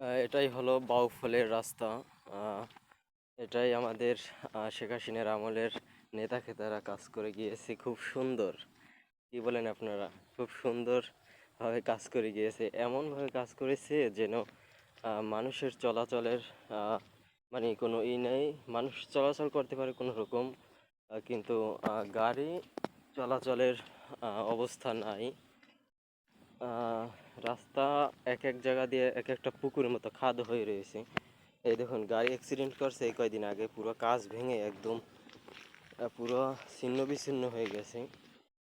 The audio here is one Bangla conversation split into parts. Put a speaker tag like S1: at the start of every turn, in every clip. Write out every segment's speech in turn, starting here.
S1: এটাই হলো বাউফলের রাস্তা। এটাই আমাদের শেখ হাসিনার আমলের নেতা খেতারা কাজ করে গিয়েছে। খুব সুন্দর। কি বলেন আপনারা? খুব সুন্দর ভাবে কাজ করে গিয়েছে। এমনভাবে কাজ করেছে যেন মানুষের চলাচলের মানে কোনো ই নেই। মানুষ চলাচল করতে পারে কোনো রকম কিন্তু গাড়ি চলাচলের অবস্থা নাই। রাস্তা এক এক জায়গা দিয়ে এক একটা পুকুরের মতো খাদ হয়ে রয়েছে। এই দেখুন, গাড়ি অ্যাক্সিডেন্ট করছে এই কয়দিন আগে। পুরো কাজ ভেঙে একদম পুরো ছিন্ন বিচ্ছিন্ন হয়ে গেছে।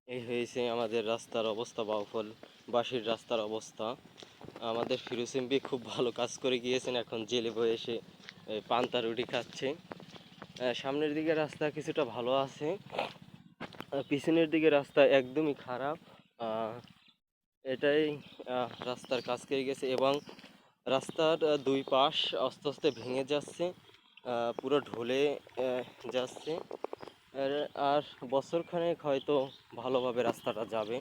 S1: এই হয়েছে আমাদের রাস্তার অবস্থা, বাউফল বাসির রাস্তার অবস্থা। আমাদের ফিরোসিম্পি খুব ভালো কাজ করে গিয়েছেন, এখন জেলে বয়ে এসে পান্তা রুটি খাচ্ছে। সামনের দিকে রাস্তা কিছুটা ভালো আছে। পিছনের দিকে রাস্তা একদমই খারাপ। এটাই রাস্তার কাজ করে গেছে এবং রাস্তার দুই পাশ আস্তে আস্তে ভেঙে যাচ্ছে পুরো ঢলে যাচ্ছে। আর বছরখানেক হয়তো ভালোভাবে রাস্তাটা যাবে।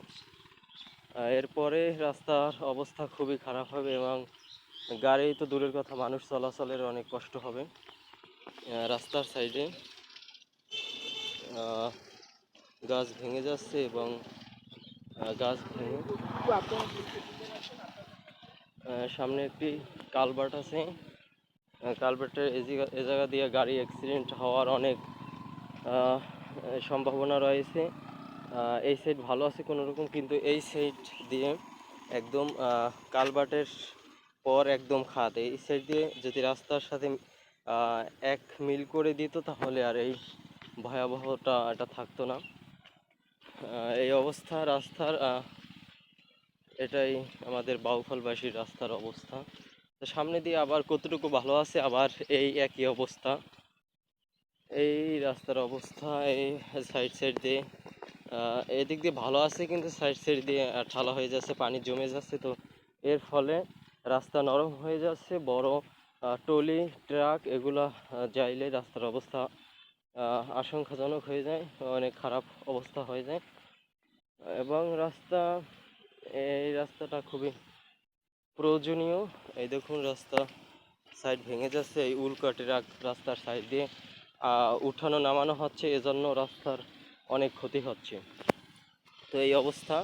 S1: এরপরে রাস্তার অবস্থা খুবই খারাপ হবে এবং গাড়ি তো দূরের কথা, মানুষ চলাচলের অনেক কষ্ট হবে রাস্তার সাইডে। গাছ ভেঙে যাচ্ছে এবং গাছ ভেঙে সামনে একটি কালভার্ট আছে। কালভার্টের এ জায়গা দিয়ে গাড়ি অ্যাক্সিডেন্ট হওয়ার অনেক সম্ভাবনা রয়েছে। এই সাইড ভালো আছে কোনো রকম কিন্তু এই সাইড দিয়ে একদম কালভার্টের পর একদম খাদ। এই সাইড দিয়ে যদি রাস্তার সাথে এক মিল করে দিত তাহলে আর এই ভয়াবহতা এটা থাকতো না। এই অবস্থা, রাস্তার এটাই আমাদের বাউফলবাসীর রাস্তার অবস্থা। তো সামনে দিয়ে আবার কতটুকু ভালো আছে, আবার এই একই অবস্থা। এই রাস্তার অবস্থা, এই সাইড সাইড দিয়ে এদিক দিয়ে ভালো আছে, কিন্তু সাইড সাইড দিয়ে ঠালা হয়ে যাচ্ছে, পানি জমে যাচ্ছে। তো এর ফলে রাস্তা নরম হয়ে যাচ্ছে, বড় ট্রলি, ট্রাক, এগুলা যাইলে রাস্তার অবস্থা আশঙ্কাজনক হয়ে যায়, অনেক খারাপ অবস্থা হয়ে যায়। এবং রাস্তা, এই রাস্তাটা খুবই প্রয়োজনীয়। এই দেখুন, রাস্তা সাইড ভেঙে যাচ্ছে, এই উল্কাটি রাস্তার সাইড দিয়ে উঠানো নামানো হচ্ছে, এজন্য রাস্তার অনেক ক্ষতি হচ্ছে। তো এই অবস্থা